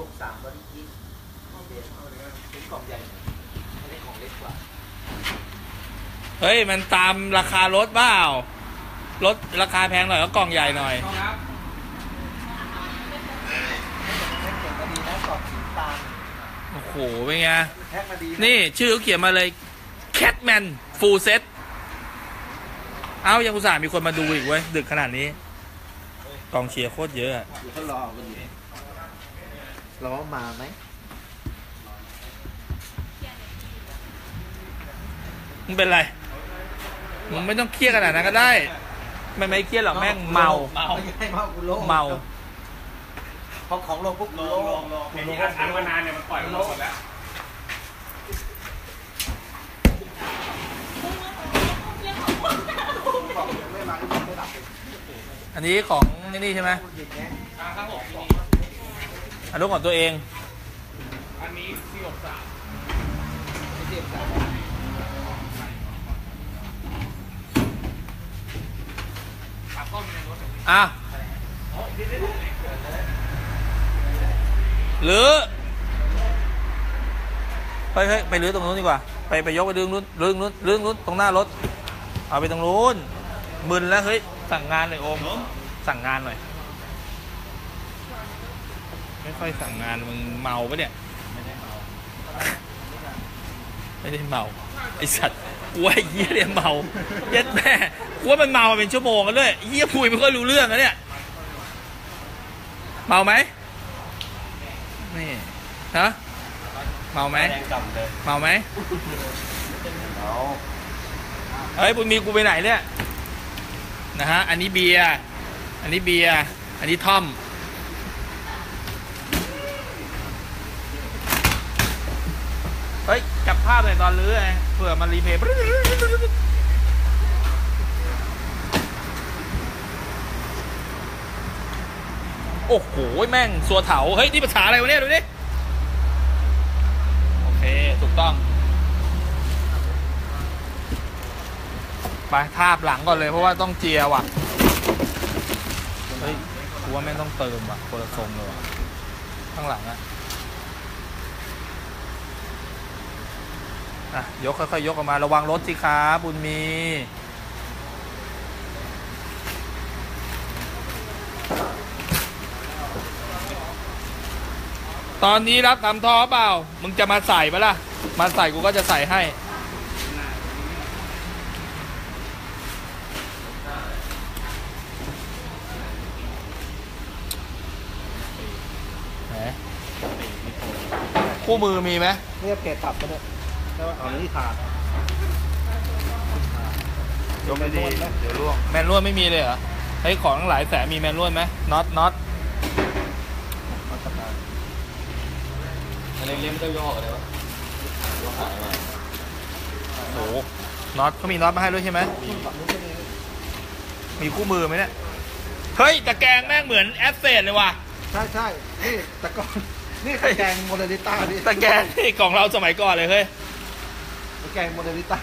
หกสามบริกิตเดี๋ยวเป็นกล่องใหญ่ไม่ได้ของเล็กกว่า เฮ้ย มันตามราคารถเปล่ารถราคาแพงหน่อยก็กล่องใหญ่หน่อยแพ็คเก่งก็ดีนะกล่องสีตาลโอ้โห เป็นไง แพ็คมาดีนี่ชื่อเขาเขียนมาเลย Catman Full Set เอ้ายังอุตส่าห์มีคนมาดูอีกเว้ย ดึกขนาดนี้ กองเชียร์โคตรเยอะอะอยู่เขารอกันอยู่ รอมาไหมมึงเป็นไร มึงไม่ต้องเครียดขนาดนั้นก็ได้ไม่ไม่เครียดหรอกแม่งเมา เมาไม่ใช่เมากูโลเมา พอของลงปุ๊บกูโลไอ้ที่อัดอั้นมานานเนี่ยมันปล่อยมันหมดแล้วไม่มาก็ไม่หลับอันนี้ของนี่ใช่ไหมพูดผิดไงครับผม อันนี้ของตัวเอง อันนี้ที่หกสามไม่เจ็บสามขาต้นในรถอะหรือไปเฮ้ยไปรื้อตรงนู้นดีกว่า ไปไปยกไปรื้อนู้นรื้อนู้นรื้อนู้นตรงหน้ารถ เอาไปตรงนู้นมึนแล้วเฮ้ยสั่งงานหน่อยโอมสั่งงานหน่อย ไม่ค่อยสั่งงานมึงเมาปะเนี่ย ไม่ได้เมา ไม่ได้เมา ไอสัตว์กูว่าไอ้เหี้ยเนี่ยเมาเย็ดแม่กูว่ามันเมามาเป็นชั่วโมงกันด้วยเหี้ยคุยไม่ค่อยรู้เรื่องนะเนี่ย เมาไหมนี่ฮะเมาไหมแดงกลับเลยเมาไหมเอาเฮ้ยบุญมีกูไปไหนเนี่ยนะฮะอันนี้เบียร์อันนี้เบียร์อันนี้ท่อม เฮ้ย จับภาพหน่อยตอนรื้อไงเผื่อมันรีเพย์โอ้โหแม่งสัวเถาเฮ้ย นี่ภาษาอะไรวะเนี่ย ดูดิ โอเค ถูกต้อง ไปทาบหลังก่อนเลยเพราะว่าต้องเจียว่ะ เฮ้ยกูว่าไม่งต้องเติมว่ะคนละทรงเลยว่ะ ข้างหลังอะ อะยกค่อยๆยกออกมาระวังรถสิครับบุญมี ตอนนี้รับทำท่อเปล่า มึงจะมาใส่ปะล่ะ มาใส่กูก็จะใส่ให้ไหคู่มือมีไหมเรียกเกตตับกันเลย แล้วเอานี่ขาดยกไม่ดีเดี๋ยวร่วงแมนนวลไม่มีเลยเหรอเฮ้ยของทั้งหลายแสนมีแมนนวลไหมน็อตน็อตอันนี้เลี้ยมเจ้าย่อเลยวะโอ้โหน็อตเขามีน็อตมาให้ด้วยใช่ไหมมีคู่มือไหมเนี่ยเฮ้ยตะแกรงแม่งเหมือนแอสเซทเลยว่ะใช่ใช่นี่แต่ก่อนนี่ตะแกรงโมเดลิต้านี่ตะแกรงนี่ของเราสมัยก่อนเลยเฮ้ย ตะแกรงโมเดลิต้า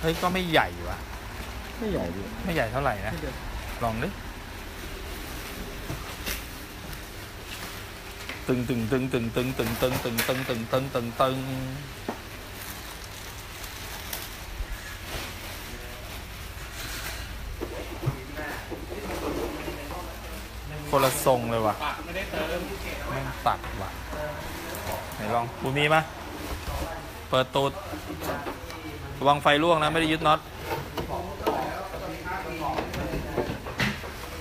เฮ้ยก็ไม่ใหญ่ว่ะ ไม่ใหญ่ดิไม่ใหญ่เท่าไหร่นะ ลองดิ ตึงตึงตึงตึงตึงตึงตึงตึงตึงตึงตึงตึงตึงคนละทรงเลยว่ะ ปากไม่ได้เติมแม่งตัดว่ะไหนลองบุญมีมาเปิดตูดระวังไฟล่วงนะ ไม่ได้ยึดน็อต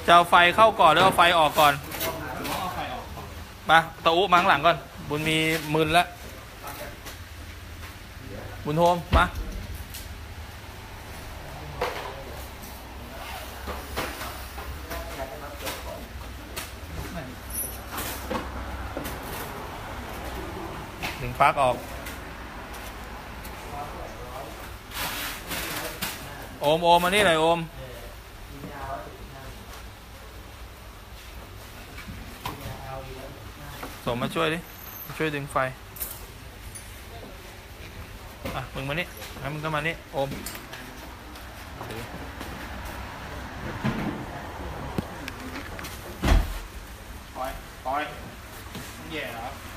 จะเอาไฟเข้าก่อนหรือเอาไฟออกก่อนมาตะอุมาข้างหลังก่อน บุญมีมึนแล้วบุญโฮมมา ปลั๊กออก โอมโอมมานี่หน่อยโอมสมมาช่วยดิ ช่วยดึงไฟ อะ มึงมานี่ให้มึงก็มานี่ โอมปล่อยปล่อยแย่เหรอ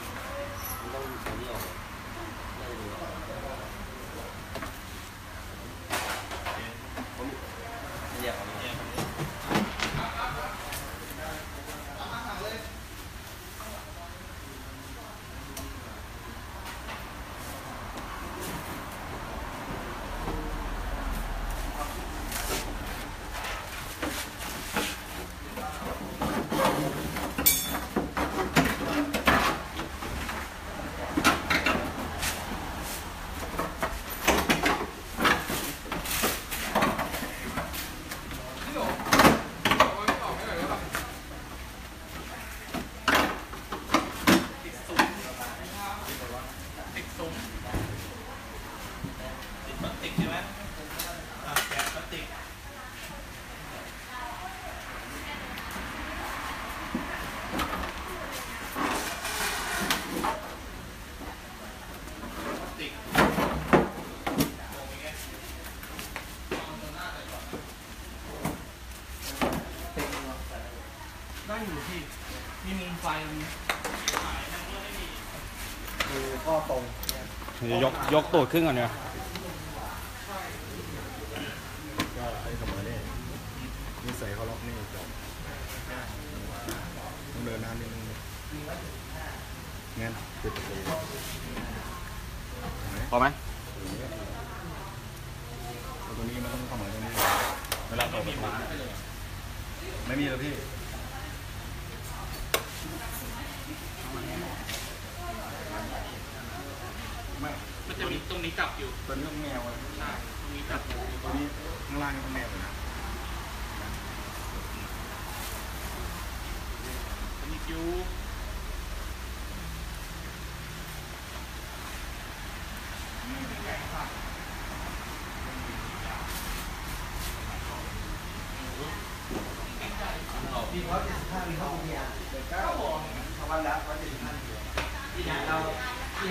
งนี้หายนะเมื่อไม่มีคือข้อตรงเนี่ยเดี๋ยวยกยกตูดขึ้นก่อนเนี่ยก็ไอ้เสมอเนี่ยนิสัยเขาล็อกนี่จบต้องเดินน้ำนิดนึงงั้นปิดประตูพอไหมตรงนี้มันต้องเสมอตรงนี้เวลาเปิดประตูไม่มีแล้วพี่ ไม่มันจะมีตรงนี้กลับอยู่ตัวนี้ต้องแมวอะใช่ตรงนี้กลับอยู่ตัวนี้ข้างล่างนี่ต้องแมวเลยนะมันมีคิวมีร้อยเจ็ดสิบห้ามีข้อมูลเนี่ยเดี๋ยวเก้าชาวบ้านละร้อยเจ็ดสิบห้าที่ไหนเรา ตร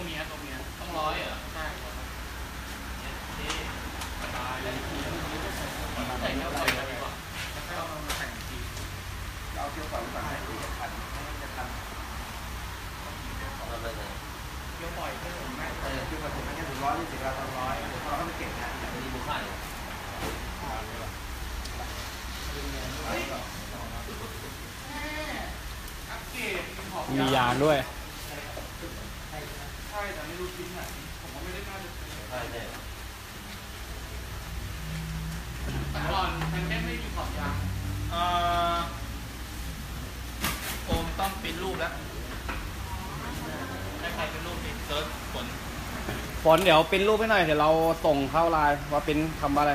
งเมียตรงเมียต้องร้อยเหรอใช่ครับเนี่ยตายแล้วางด้วยใช่แต่ไม่รู้ชิ้นไหนผมก็ไม่ได้น่าจะใช่ใช่แต่ก่อนมันแค่ไม่มีขอบยางเอ่อโอมต้องเป็นรูปแล้วให้ใครเป็นรูปดิเซิร์ชผลฝนเดี๋ยวปริ้นรูปให้หน่อยเดี๋ยวเราส่งเข้าไลน์ว่าปริ้นคำว่าอะไร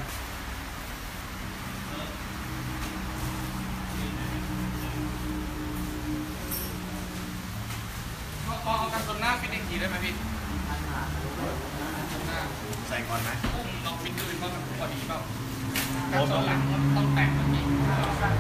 มันพอดีเปล่ากันตรงหลังต้องแต่งแบบนี้ได้ปะ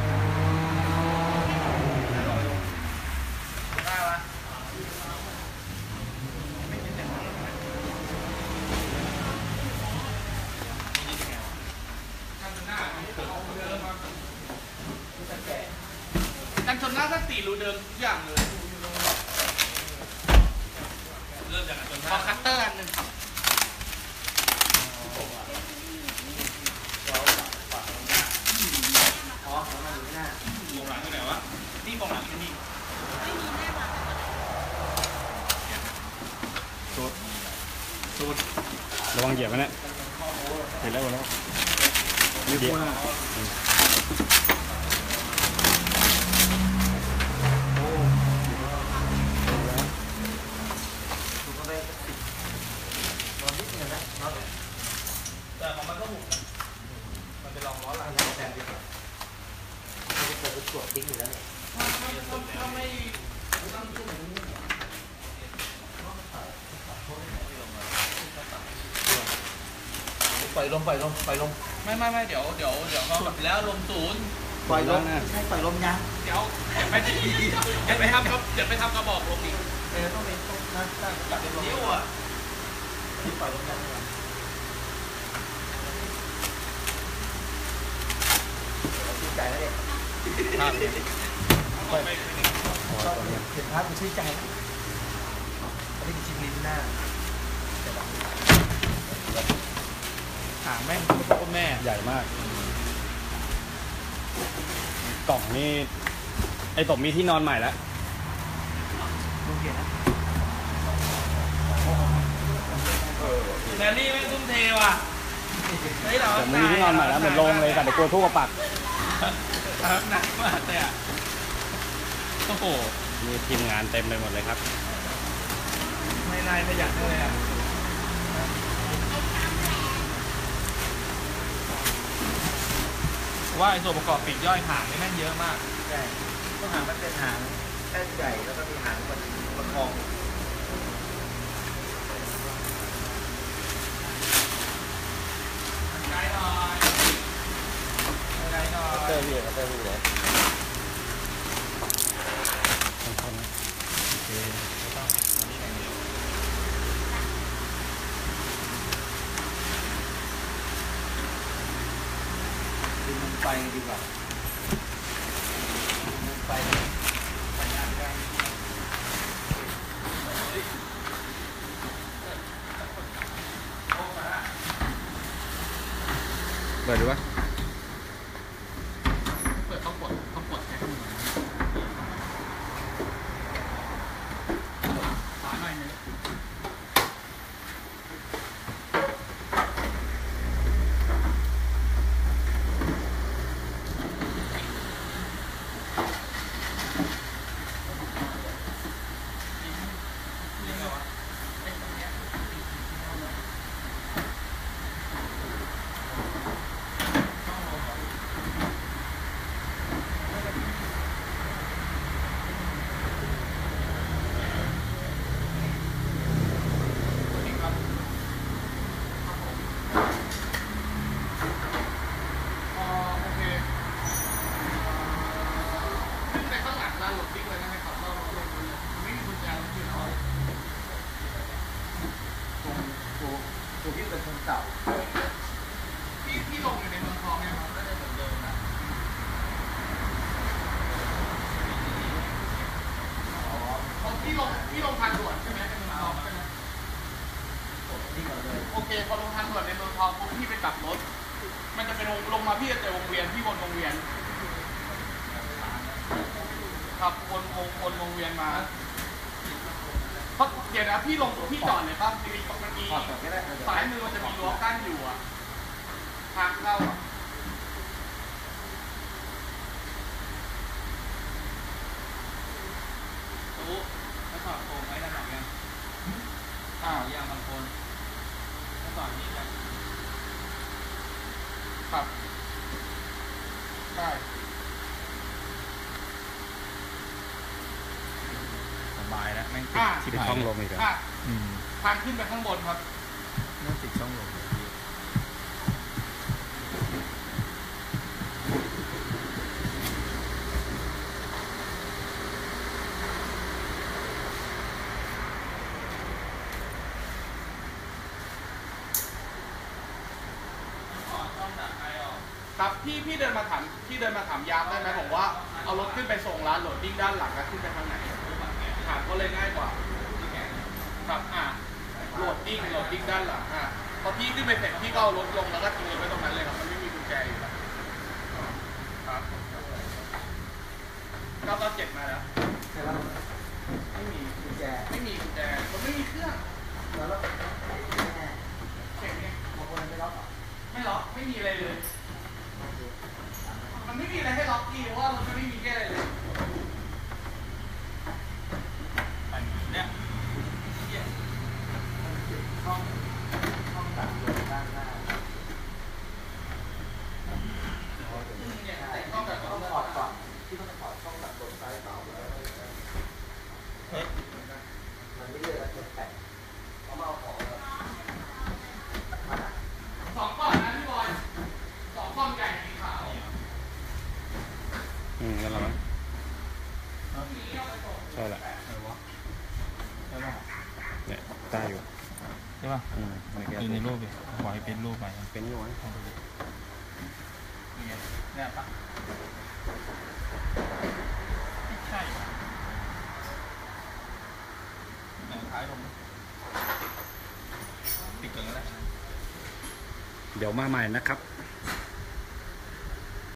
กันชนหน้ากันชนหน้าสักสี่รูเดิมทุกอย่างเลย เริ่มจากกันชนหน้าขอคัตเตอร์อันหนึ่งครับ อ๋อของมันอยู่หน้า โป่งหลังอยู่ไหนวะ นี่โป่งหลังอยู่นี่ สุดสุด ระวังเห ยียบมันนะเห็นแล้วหมดแล้วนี่คู่หน้าถูกเข้าไปสิบนอนนิดนึงนะนอนแต่ของมันก็หมุนนะมันเป็นรองล้อหลังแล้วแต่ดีกว่าไม่ได้เปิดตรวจทิ้งอยู่แล้วเนี่ยถ้าไม่ถ้าไม่ต้องขึ้นแบบนี้ ปล่อยลมปล่อยลมปล่อยลมไม่ไม่ไม่เดี๋ยวเดี๋ยวเดี๋ยวก็กลับแล้วลมศูนย์ปล่อยลมไม่ใช่ปล่อยลมยังเดี๋ยวเดี๋ยวไปเดี๋ยวไปทำครับเดี๋ยวไปทำกระบอกลมอีกเออต้องเป็นต้องนั่งนั่งจับเป็นลมนิ้วอะที่ปล่อยลมยังชื่นใจแล้วเนี่ยภาพเนี่ยเอาไปไปนี่ชอบเห็นภาพมันชื่นใจนะอันนี้คือชิมลิ้นหน้าางแม่งโคตรแม่ใหญ่มาก กล่องนี่ไอ้ตบมีที่นอนใหม่แล้วดูเห็นนะแมรี่แม่งทุ่มเทว่ะเฮ้ยเราผมมีที่นอนใหม่แล้วเหมือนโรงเลยแต่เดี๋ยวกลัวทุกกระปักหนักมากเลยอะโอ้โหมีทีมงานเต็มไปหมดเลยครับ ไม่นายขยันเลยอะ ว่าไอ้ส่วนประกอบปีกย่อยหางนี่แม่งเยอะมาก ใช่ต้องหางมันเป็นหางแค่ใหญ่แล้วก็มีหางประประคอง ไกด์หน่อยไกด์หน่อย เตอร์พี่เตอร์พี่เลย ไม่ต้องอันนี้อย่างเดียว ดูมันไปดีกว่าดูมันไปไปงานกัน เปิดดูวะ เปิดต้องกดต้องกดแค่ฝาหน่อยนึง อ๋อโอเคขึ้นไปข้างหลังร้านหลบติ๊กเลยนะครับเราลงเลยไม่มีกุญแจรถที่เรา ตัวตัวตัวที่เป็น คนเก่าพี่พี่ลงอยู่ในเมืองทองเนี่ยครับก็จะเหมือนเดิมนะอ๋อพี่ลงพี่ลงทางด่วนใช่ไหมในเมืองทองใช่ไหมที่ก่อนเลยโอเคพอลงทางด่วนในเมืองทองปุ๊บพี่ไปกลับรถ มันจะเป็นวงลงมาพี่จะเจอวงเวียนพี่วนวงเวียน ครับวนวงวนวงเวียนมา ราะเดี๋ยวนะพี่ลงพี่จอดเลยป่ะมันมีมันมีถอดก่อนก็ได้เออซ้ายมือมันจะมีรั้วกั้นอยู่อะทางเข้าอะตู้แล้วสอดโคมไว้ด้านหลังยังอ้าวยางบางคนแล้วสอดนี่กันครับได้ ส บายแล้วแม่งติดอ่าติดช่องลมอีกแล้วอะอืมทางขึ้นไปข้างบนครับ แม่งติดช่องลมเลยพี่ครับพี่พี่เดินมาถามพี่เดินมาถามยามได้ไหมบอกว่าเอารถขึ้นไปส่งร้านโหลดดิ้งด้านหลังแล้วขึ้นไปทางไหนถามก็เลยง่ายกว่าครับอะโหลดดิ้งโหลดดิ้งด้านหลังอะพอพี่ขึ้นไปเสร็จพี่ก็เอารถลงแล้วก็ทิ้งรถไว้ตรงนั้นเลยครับมันไม่มีกุญแจอยู่แล้วครับเก้าเก้าเจ็ดมาแล้วใช่แล้วไม่มีกุญแจไม่มีกุญแจมันไม่มีเครื่องแล้วแล้วแม่เก่งเนี่ยบางคนไม่ล็อกหรอไม่ล็อกไม่มีอะไรเลย มันไม่มีอะไรให้ล็อกพี่เพราะว่ามันไม่มีแค่อะไรเลยเนี่ย ห้องห้องตัดลมด้านหน้า เนี่ยแต่ ต้ ต้ อ อง งแบบ ต้ ต้ อ อง ง ถอดก่อนที่ต้องถอดช่องตัดลมซ้ายเปล่าแล้วมันไม่เลือกจะแตะเขามาเอาของแล้ว สองก้อนนะพี่บอยสองก้อนใหญ่สีขาว อืมแล้วเราไหมใช่แหละใช่ป่ะเนี่ยได้อยู่ใช่ป่ะอืมไม่แก้ดูในรูปดิขอให้เป็นรูปไปเป็นอยู่ไหมนี่ไงเนี่ยปะไม่ใช่ว่ะไหนท้ายลงติดกันแล้วเดี๋ยวมาใหม่นะครับ